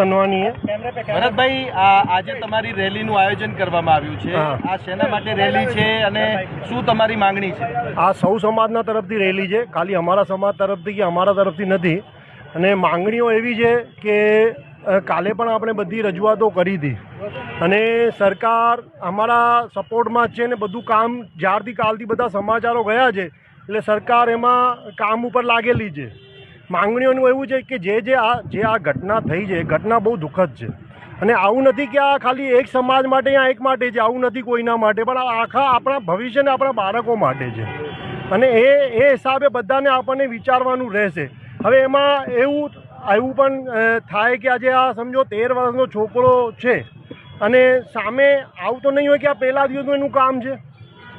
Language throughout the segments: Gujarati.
તનવાની ભરતભાઈ આજે તમારી રેલીનું આયોજન કરવામાં આવ્યું છે. આ શેના માટે રેલી છે અને શું તમારી માંગણી છે? આ સૌ સમાજના તરફથી રેલી છે. ખાલી અમારા સમાજ તરફથી કે અમારા તરફથી નથી. અને માંગણીઓ એવી છે કે કાલે પણ આપણે બધી રજૂઆતો કરી હતી. અને સરકાર અમારા સપોર્ટમાં છે ને બધું કામ જ્યારથી કાલથી બધા સમાચારો ગયા છે એટલે સરકાર એમાં કામ ઉપર લાગેલી છે. માંગણીઓનું એવું છે કે જે જે આ જે આ ઘટના થઈ છે ઘટના બહુ દુઃખદ છે. અને આવું નથી કે આ ખાલી એક સમાજ માટે યા એક માટે છે, આવું નથી કોઈના માટે, પણ આખા આપણા ભવિષ્યને આપણા બાળકો માટે છે. અને એ એ હિસાબે બધાને આપણને વિચારવાનું રહેશે. હવે એમાં એવું એવું પણ થાય કે આજે આ સમજો તેર વર્ષનો છોકરો છે અને સામે આવું તો નહીં હોય કે આ પહેલા દિવસનું એનું કામ છે.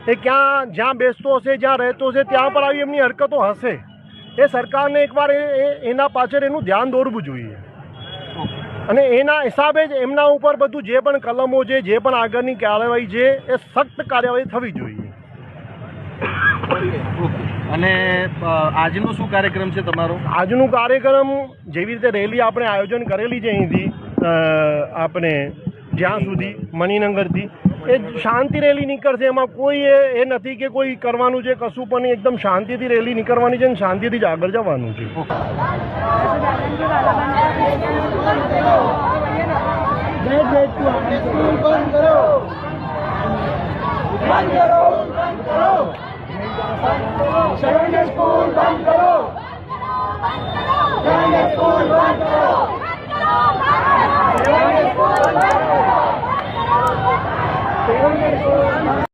એ ક્યાં, જ્યાં બેસતો હશે, જ્યાં રહેતો હશે, ત્યાં પર આવી એમની હરકતો હશે. એ સરકારને એકવાર એના પાછળ એનું ધ્યાન દોરવું જોઈએ. અને એના હિસાબે જ એમના ઉપર બધું જે પણ કલમો છે જે પણ આગળની કાર્યવાહી છે એ સખ્ત કાર્યવાહી થવી જોઈએ. અને આજનો શું કાર્યક્રમ છે તમારો? આજનું કાર્યક્રમ જેવી રીતે રેલી આપણે આયોજન કરેલી છે અહીંથી આપણે જ્યાં સુધી મણિનગરથી. એ શાંતિ રેલી નીકળશે એમાં કોઈ એ નથી કે કોઈ કરવાનું છે કશું પણ નહીં એકદમ શાંતિથી રેલી નીકળવાની છે અને શાંતિથી જ આગળ જવાનું છે. બંધ કરો. thank